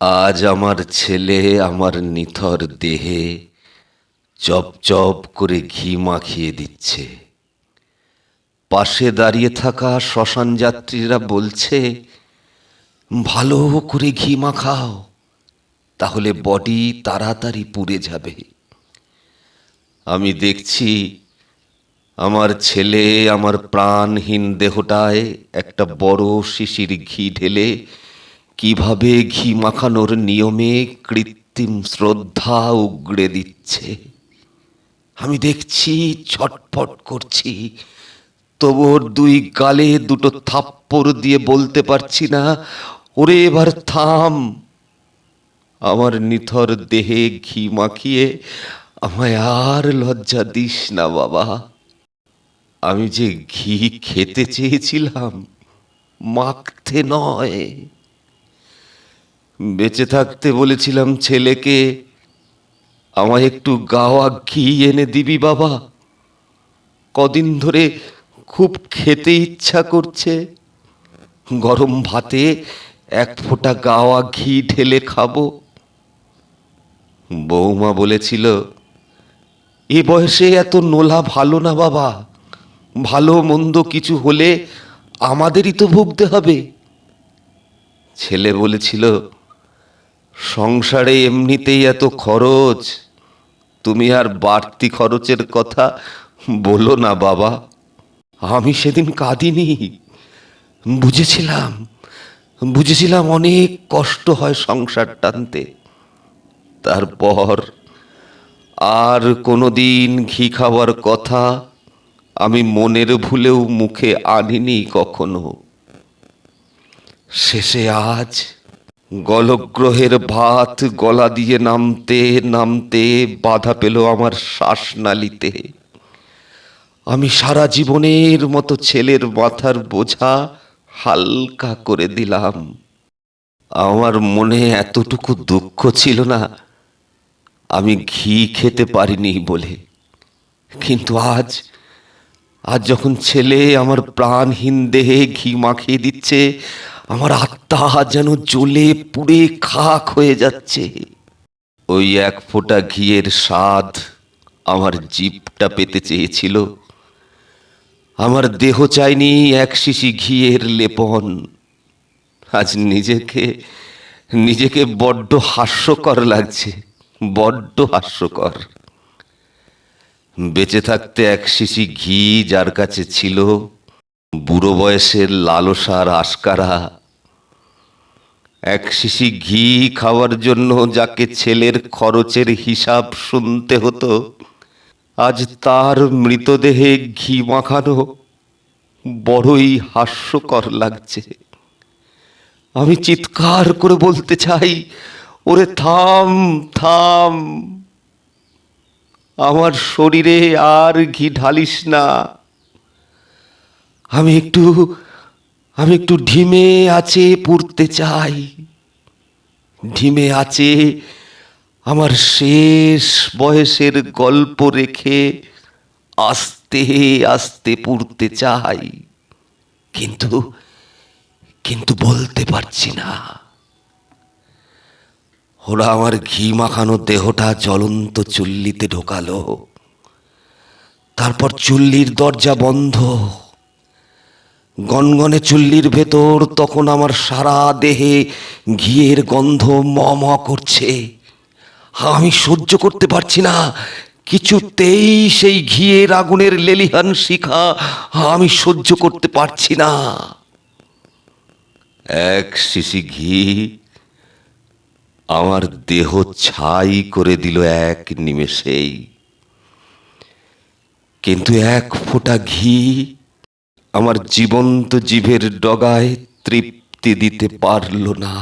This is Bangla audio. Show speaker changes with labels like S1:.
S1: আজ আমার ছেলে আমার নিথর দেহে চপ চপ করে ঘি মাখিয়ে দিচ্ছে। পাশে দাঁড়িয়ে থাকা শ্মশান যাত্রীরা বলছে, ভালো করে ঘি মাখাও, তাহলে বডি তাড়াতাড়ি পুড়ে যাবে। আমি দেখছি আমার ছেলে আমার প্রাণহীন দেহটায় একটা বড় শিশির ঘি ঢেলে কীভাবে ঘি মাখানোর নিয়মে কৃত্রিম শ্রদ্ধা উগড়ে দিচ্ছে? আমি দেখছি, ছটফট করছি। তবু ওর দুই গালে দুটো থাপ্পড় দিয়ে বলতে পারছি না, ওরে, এবার থাম। আমার নিথর দেহে ঘি মাখিয়ে আমায় আর লজ্জা দিস না, বাবা। আমি যে ঘি খেতে চেয়েছিলাম, মাখতে নয়। বেঁচে থাকতে বলেছিলাম ছেলেকে। আমায় একটু গাওয়া ঘি এনে দিবি বাবা। কদিন ধরে খুব খেতে ইচ্ছা করছে। গরম ভাতে এক ফোঁটা গাওয়া ঘি ঢেলে খাব। বৌমা বলেছিল, এ বয়সে এত নোলা ভালো না বাবা। ভালো মন্দ কিছু হলে আমাদেরই তো ভুগতে হবে। ছেলে বলেছিল সংসারে এমনিতেই এত খরচ। তুমি আর বাড়তি খরচের কথা বলো না বাবা। আমি সেদিন কাঁদিনি। বুঝেছিলাম বুঝেছিলাম অনেক কষ্ট হয় সংসার টানতে। তারপর আর কোনো দিন ঘি খাওয়ার কথা আমি মনের ভুলেও মুখে আনিনি কখনো। শেষে আজ গলগ্রহের ভাত গলা দিয়ে নামতে নামতে বাধা পেল আমার শ্বাসনালিতে। আমি সারা জীবনের মতো ছেলের মাথার বোঝা হালকা করে দিলাম। আমার মনে এতটুকু দুঃখ ছিল না, আমি ঘি খেতে পারিনি বলে। কিন্তু আজ আজ যখন ছেলে আমার প্রাণহীন দেহে ঘি মাখিয়ে দিচ্ছে আমার আত্মা যেন জ্বলে পুড়ে খাক হয়ে যাচ্ছে। ওই এক ফোঁটা ঘিয়ের স্বাদ আমার জিপটা পেতে চেয়েছিল। আমার দেহ চাইনি এক শিশি ঘিয়ের লেপন। আজ নিজেকে নিজেকে বড্ড হাস্যকর লাগছে, বড্ড হাস্যকর। বেঁচে থাকতে এক শিশি ঘি যার কাছে ছিল, বুড়ো বয়সের লালসার আশকারা এক শিশি ঘি খাওয়ার জন্য যাকে ছেলের খরচের হিসাব শুনতে হতো, আজ তার মৃতদেহে ঘি মাখানো বড়ই হাস্যকর লাগছে। আমি চিৎকার করে বলতে চাই, ওরে থাম থাম। আমার শরীরে আর ঘি ঢালিস না। আমি একটু আমি একটু ঢিমে আছে, পুড়তে চাই। ঢিমে আছে আমার শেষ বয়সের গল্প রেখে আস্তে আস্তে পুড়তে চাই। কিন্তু কিন্তু বলতে পারছি না। ওরা আমার ঘি মাখানো দেহটা জ্বলন্ত চুল্লিতে ঢোকালো। তারপর চুল্লির দরজা বন্ধ। গনগনে চুল্লির ভেতর তখন আমার সারা দেহে ঘিয়ের গন্ধ ম ম করছে। আমি সহ্য করতে পারছি না। কিছুতেই সেই ঘিয়ের আগুনের লেলিহান শিখা আমি সহ্য করতে পারছি না। এক শিশি ঘি আমার দেহ ছাই করে দিল এক নিমেষেই। কিন্তু এক ফোঁটা ঘি আমার জীবন্ত জীবের ডগায় তৃপ্তি দিতে পারল না।